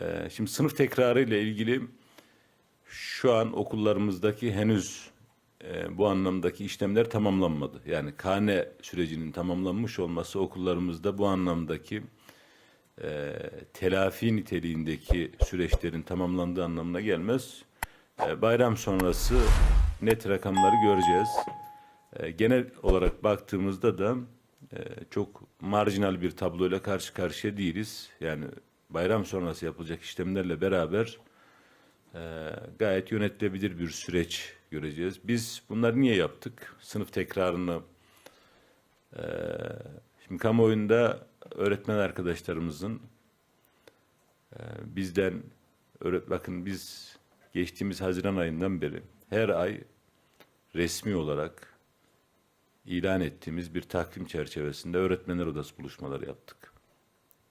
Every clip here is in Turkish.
Ee, şimdi sınıf tekrarı ile ilgili şu an okullarımızdaki henüz e, bu anlamdaki işlemler tamamlanmadı. Yani kane sürecinin tamamlanmış olması okullarımızda bu anlamdaki e, telafi niteliğindeki süreçlerin tamamlandığı anlamına gelmez. E, bayram sonrası net rakamları göreceğiz. Genel olarak baktığımızda da çok marjinal bir tabloyla karşı karşıya değiliz. Yani bayram sonrası yapılacak işlemlerle beraber e, gayet yönetilebilir bir süreç göreceğiz. Biz bunları niye yaptık? Sınıf tekrarını e, şimdi kamuoyunda öğretmen arkadaşlarımızın e, bizden öğret bakın biz geçtiğimiz Haziran ayından beri her ay resmi olarak ilan ettiğimiz bir takvim çerçevesinde öğretmenler odası buluşmaları yaptık.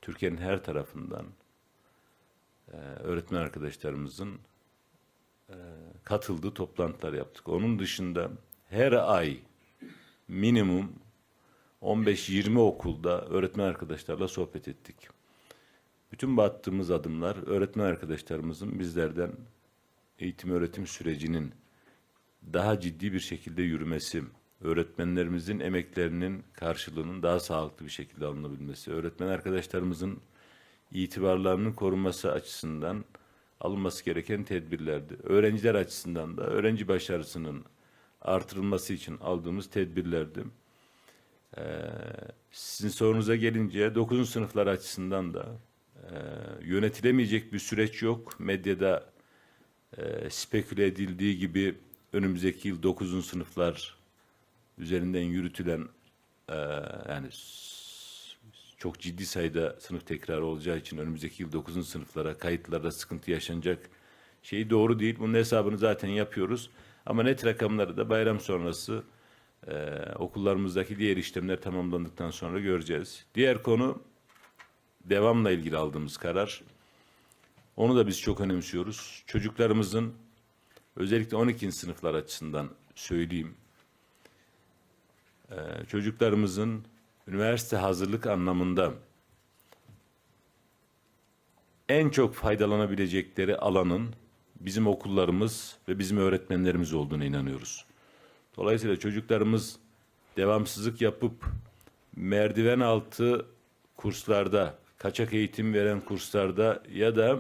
Türkiye'nin her tarafından e, öğretmen arkadaşlarımızın e, katıldığı toplantılar yaptık. Onun dışında her ay minimum 15-20 okulda öğretmen arkadaşlarla sohbet ettik. Bütün bu attığımız adımlar öğretmen arkadaşlarımızın bizlerden eğitim öğretim sürecinin daha ciddi bir şekilde yürümesi, öğretmenlerimizin emeklerinin karşılığının daha sağlıklı bir şekilde alınabilmesi, öğretmen arkadaşlarımızın itibarlarının korunması açısından alınması gereken tedbirlerdi. Öğrenciler açısından da öğrenci başarısının artırılması için aldığımız tedbirlerdi. Ee, sizin sorunuza gelince 9. sınıflar açısından da e, yönetilemeyecek bir süreç yok. Medyada e, speküle edildiği gibi önümüzdeki yıl 9. sınıflar üzerinden yürütülen e, yani çok ciddi sayıda sınıf tekrarı olacağı için önümüzdeki yıl 9. sınıflara kayıtlarda sıkıntı yaşanacak şey doğru değil. Bunun hesabını zaten yapıyoruz. Ama net rakamları da bayram sonrası e, okullarımızdaki diğer işlemler tamamlandıktan sonra göreceğiz. Diğer konu devamla ilgili aldığımız karar. Onu da biz çok önemsiyoruz. Çocuklarımızın özellikle 12. sınıflar açısından söyleyeyim. Ee, çocuklarımızın üniversite hazırlık anlamında en çok faydalanabilecekleri alanın bizim okullarımız ve bizim öğretmenlerimiz olduğuna inanıyoruz. Dolayısıyla çocuklarımız devamsızlık yapıp merdiven altı kurslarda, kaçak eğitim veren kurslarda ya da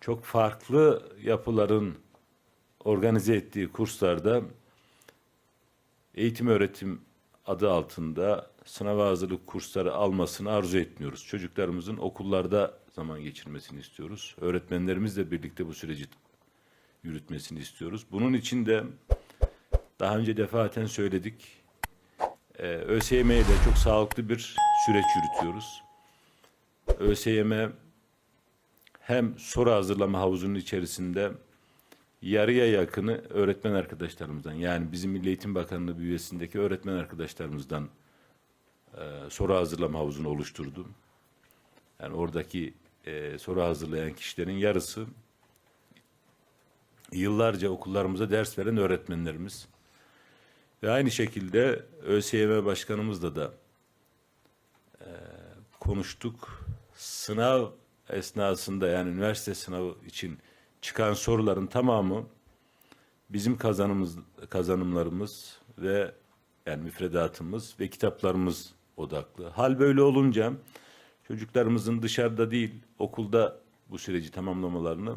çok farklı yapıların organize ettiği kurslarda eğitim öğretim adı altında sınava hazırlık kursları almasını arzu etmiyoruz. Çocuklarımızın okullarda zaman geçirmesini istiyoruz. Öğretmenlerimizle birlikte bu süreci yürütmesini istiyoruz. Bunun için de daha önce defaten söyledik. Ee, ÖSYM çok sağlıklı bir süreç yürütüyoruz. ÖSYM hem soru hazırlama havuzunun içerisinde yarıya yakını öğretmen arkadaşlarımızdan yani bizim Milli Eğitim Bakanlığı bünyesindeki öğretmen arkadaşlarımızdan e, soru hazırlama havuzunu oluşturdu. Yani oradaki e, soru hazırlayan kişilerin yarısı yıllarca okullarımıza ders veren öğretmenlerimiz. Ve aynı şekilde ÖSYM Başkanımızla da e, konuştuk. Sınav esnasında yani üniversite sınavı için çıkan soruların tamamı bizim kazanımız kazanımlarımız ve yani müfredatımız ve kitaplarımız odaklı. Hal böyle olunca çocuklarımızın dışarıda değil okulda bu süreci tamamlamalarını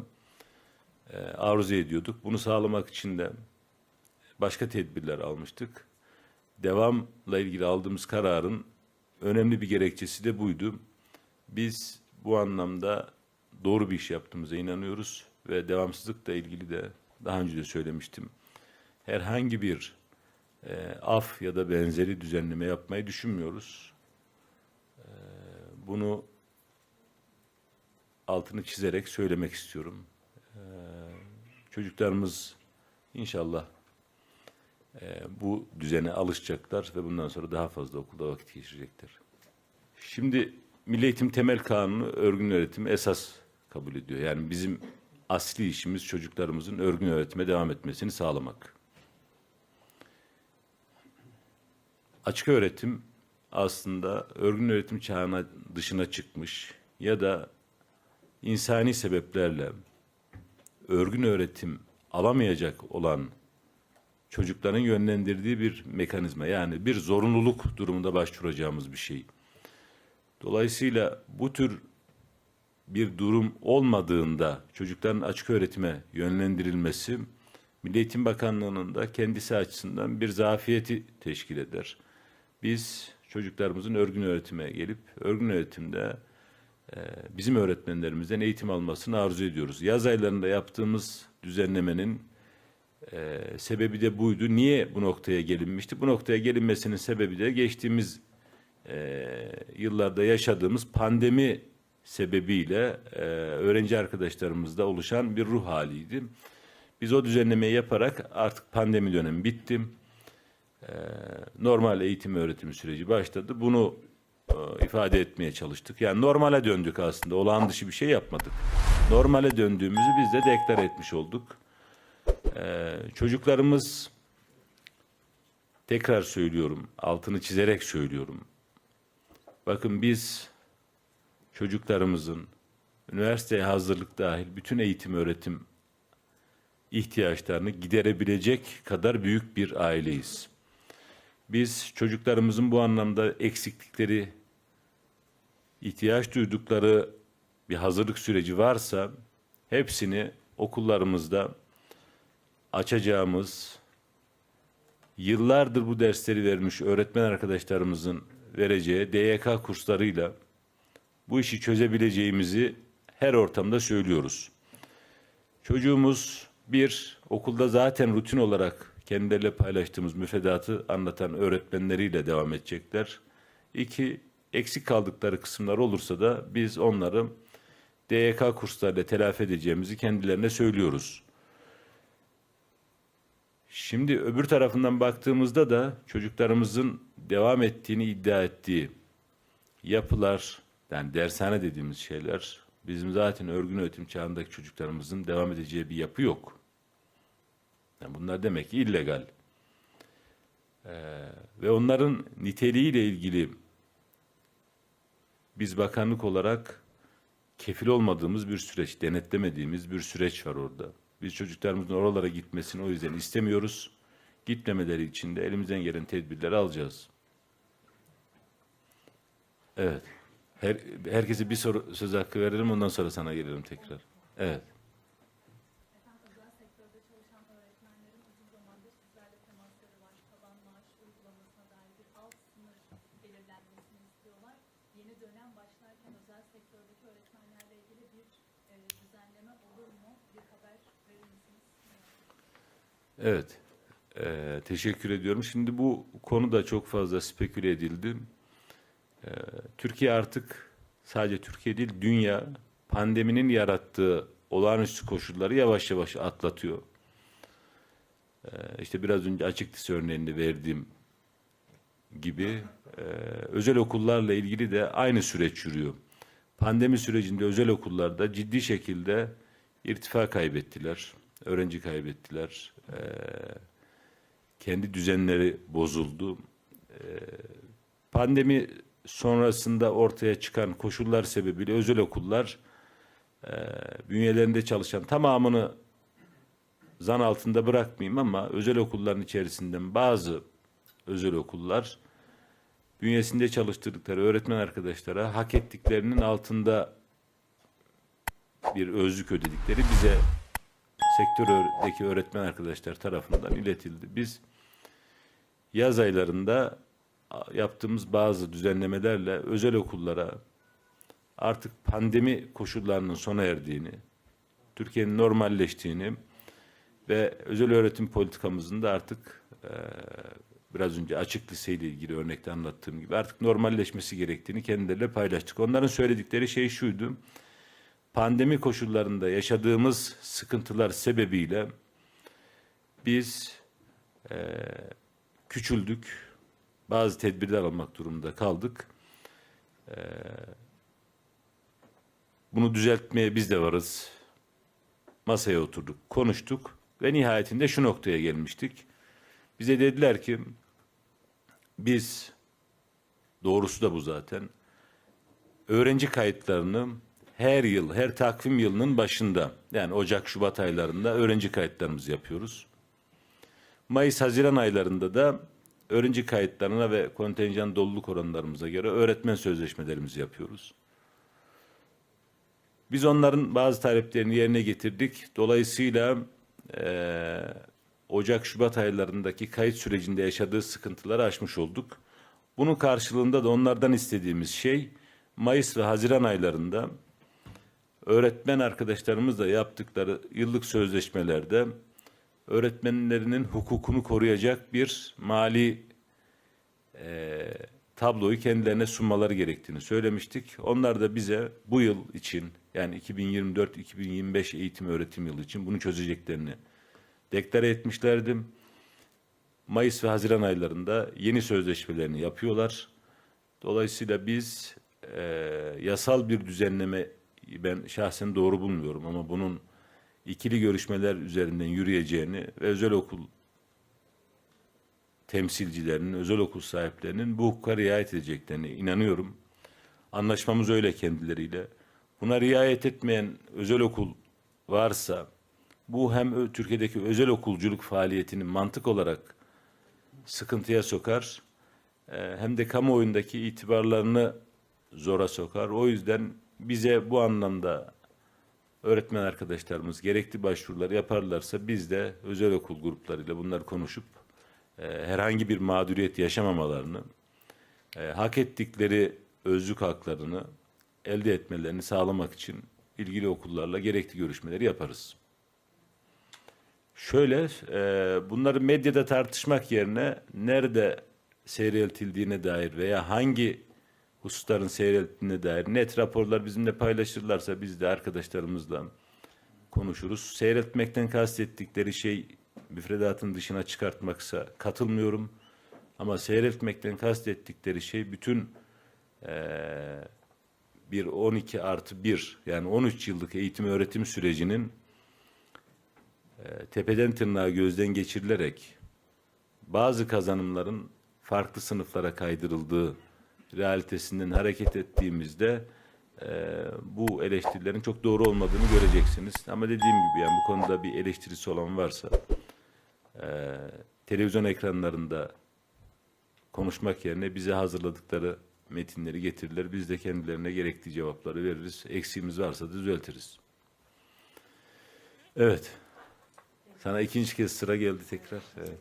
e, arzu ediyorduk. Bunu sağlamak için de başka tedbirler almıştık. Devamla ilgili aldığımız kararın önemli bir gerekçesi de buydu. Biz bu anlamda doğru bir iş yaptığımıza inanıyoruz ve devamsızlıkla ilgili de daha önce de söylemiştim. Herhangi bir e, af ya da benzeri düzenleme yapmayı düşünmüyoruz. E, bunu altını çizerek söylemek istiyorum. E, çocuklarımız inşallah e, bu düzene alışacaklar ve bundan sonra daha fazla okulda vakit geçirecekler. Şimdi Milli Eğitim Temel Kanunu örgün öğretimi esas kabul ediyor. Yani bizim asli işimiz çocuklarımızın örgün öğretime devam etmesini sağlamak. Açık öğretim aslında örgün öğretim çağına dışına çıkmış ya da insani sebeplerle örgün öğretim alamayacak olan çocukların yönlendirdiği bir mekanizma yani bir zorunluluk durumunda başvuracağımız bir şey. Dolayısıyla bu tür bir durum olmadığında çocukların açık öğretime yönlendirilmesi Milli Eğitim Bakanlığı'nın da kendisi açısından bir zafiyeti teşkil eder. Biz çocuklarımızın örgün öğretime gelip örgün öğretimde e, bizim öğretmenlerimizden eğitim almasını arzu ediyoruz. Yaz aylarında yaptığımız düzenlemenin e, sebebi de buydu. Niye bu noktaya gelinmişti? Bu noktaya gelinmesinin sebebi de geçtiğimiz e, yıllarda yaşadığımız pandemi sebebiyle e, öğrenci arkadaşlarımızda oluşan bir ruh haliydi. Biz o düzenlemeyi yaparak artık pandemi dönemi bitti. E, normal eğitim öğretim süreci başladı. Bunu e, ifade etmeye çalıştık. Yani normale döndük aslında. Olağan dışı bir şey yapmadık. Normale döndüğümüzü biz de deklar etmiş olduk. E, çocuklarımız tekrar söylüyorum, altını çizerek söylüyorum. Bakın biz çocuklarımızın üniversiteye hazırlık dahil bütün eğitim öğretim ihtiyaçlarını giderebilecek kadar büyük bir aileyiz. Biz çocuklarımızın bu anlamda eksiklikleri, ihtiyaç duydukları bir hazırlık süreci varsa hepsini okullarımızda açacağımız, yıllardır bu dersleri vermiş öğretmen arkadaşlarımızın vereceği DYK kurslarıyla bu işi çözebileceğimizi her ortamda söylüyoruz. Çocuğumuz bir, okulda zaten rutin olarak kendileriyle paylaştığımız müfredatı anlatan öğretmenleriyle devam edecekler. İki, eksik kaldıkları kısımlar olursa da biz onları DYK kurslarıyla telafi edeceğimizi kendilerine söylüyoruz. Şimdi öbür tarafından baktığımızda da çocuklarımızın devam ettiğini iddia ettiği yapılar, yani dershane dediğimiz şeyler, bizim zaten örgün öğretim çağındaki çocuklarımızın devam edeceği bir yapı yok. Yani bunlar demek ki illegal. Ee, ve onların niteliğiyle ilgili biz bakanlık olarak kefil olmadığımız bir süreç, denetlemediğimiz bir süreç var orada. Biz çocuklarımızın oralara gitmesini o yüzden istemiyoruz. Gitmemeleri için de elimizden gelen tedbirleri alacağız. Evet. Her, herkese bir soru söz hakkı verelim ondan sonra sana gelirim tekrar. Evet. Evet. Ee, teşekkür ediyorum. Şimdi bu konu da çok fazla speküle edildi. Ee, Türkiye artık sadece Türkiye değil dünya pandeminin yarattığı olağanüstü koşulları yavaş yavaş atlatıyor. Ee, işte biraz önce açık lise örneğini verdiğim gibi e, özel okullarla ilgili de aynı süreç yürüyor. Pandemi sürecinde özel okullarda ciddi şekilde irtifa kaybettiler, öğrenci kaybettiler, e, kendi düzenleri bozuldu. E, pandemi sonrasında ortaya çıkan koşullar sebebiyle özel okullar e, bünyelerinde çalışan tamamını zan altında bırakmayayım ama özel okulların içerisinden bazı özel okullar bünyesinde çalıştırdıkları öğretmen arkadaşlara hak ettiklerinin altında bir özlük ödedikleri bize sektördeki öğretmen arkadaşlar tarafından iletildi. Biz yaz aylarında yaptığımız bazı düzenlemelerle özel okullara artık pandemi koşullarının sona erdiğini, Türkiye'nin normalleştiğini ve özel öğretim politikamızın da artık e, biraz önce açık liseyle ilgili örnekte anlattığım gibi artık normalleşmesi gerektiğini kendileriyle paylaştık. Onların söyledikleri şey şuydu. Pandemi koşullarında yaşadığımız sıkıntılar sebebiyle biz e, küçüldük, bazı tedbirler almak durumunda kaldık. Ee, bunu düzeltmeye biz de varız. Masaya oturduk, konuştuk ve nihayetinde şu noktaya gelmiştik. Bize dediler ki biz doğrusu da bu zaten. Öğrenci kayıtlarını her yıl, her takvim yılının başında yani Ocak, Şubat aylarında öğrenci kayıtlarımızı yapıyoruz. Mayıs, Haziran aylarında da öğrenci kayıtlarına ve kontenjan doluluk oranlarımıza göre öğretmen sözleşmelerimizi yapıyoruz. Biz onların bazı taleplerini yerine getirdik. Dolayısıyla eee, Ocak-Şubat aylarındaki kayıt sürecinde yaşadığı sıkıntıları aşmış olduk. Bunun karşılığında da onlardan istediğimiz şey Mayıs ve Haziran aylarında öğretmen arkadaşlarımızla yaptıkları yıllık sözleşmelerde öğretmenlerinin hukukunu koruyacak bir mali eee, tabloyu kendilerine sunmaları gerektiğini söylemiştik. Onlar da bize bu yıl için yani 2024-2025 eğitim öğretim yılı için bunu çözeceklerini deklare etmişlerdi. Mayıs ve Haziran aylarında yeni sözleşmelerini yapıyorlar. Dolayısıyla biz eee, yasal bir düzenleme ben şahsen doğru bulmuyorum ama bunun ikili görüşmeler üzerinden yürüyeceğini ve özel okul temsilcilerinin, özel okul sahiplerinin bu hukuka riayet edeceklerine inanıyorum. Anlaşmamız öyle kendileriyle. Buna riayet etmeyen özel okul varsa bu hem Türkiye'deki özel okulculuk faaliyetini mantık olarak sıkıntıya sokar e, hem de kamuoyundaki itibarlarını zora sokar. O yüzden bize bu anlamda öğretmen arkadaşlarımız gerekli başvuruları yaparlarsa biz de özel okul gruplarıyla bunları konuşup e, herhangi bir mağduriyet yaşamamalarını, e, hak ettikleri özlük haklarını elde etmelerini sağlamak için ilgili okullarla gerekli görüşmeleri yaparız. Şöyle, e, bunları medyada tartışmak yerine nerede seyreltildiğine dair veya hangi hususların seyreltildiğine dair net raporlar bizimle paylaşırlarsa biz de arkadaşlarımızla konuşuruz. Seyretmekten kastettikleri şey müfredatın dışına çıkartmaksa katılmıyorum. Ama seyretmekten kastettikleri şey bütün eee, bir 12 artı 1 yani 13 yıllık eğitim öğretim sürecinin eee, tepeden tırnağa gözden geçirilerek bazı kazanımların farklı sınıflara kaydırıldığı realitesinden hareket ettiğimizde eee, bu eleştirilerin çok doğru olmadığını göreceksiniz. Ama dediğim gibi yani bu konuda bir eleştirisi olan varsa eee, televizyon ekranlarında konuşmak yerine bize hazırladıkları metinleri getirirler. Biz de kendilerine gerekli cevapları veririz. Eksiğimiz varsa düzeltiriz. Evet. Sana ikinci kez sıra geldi tekrar. Evet.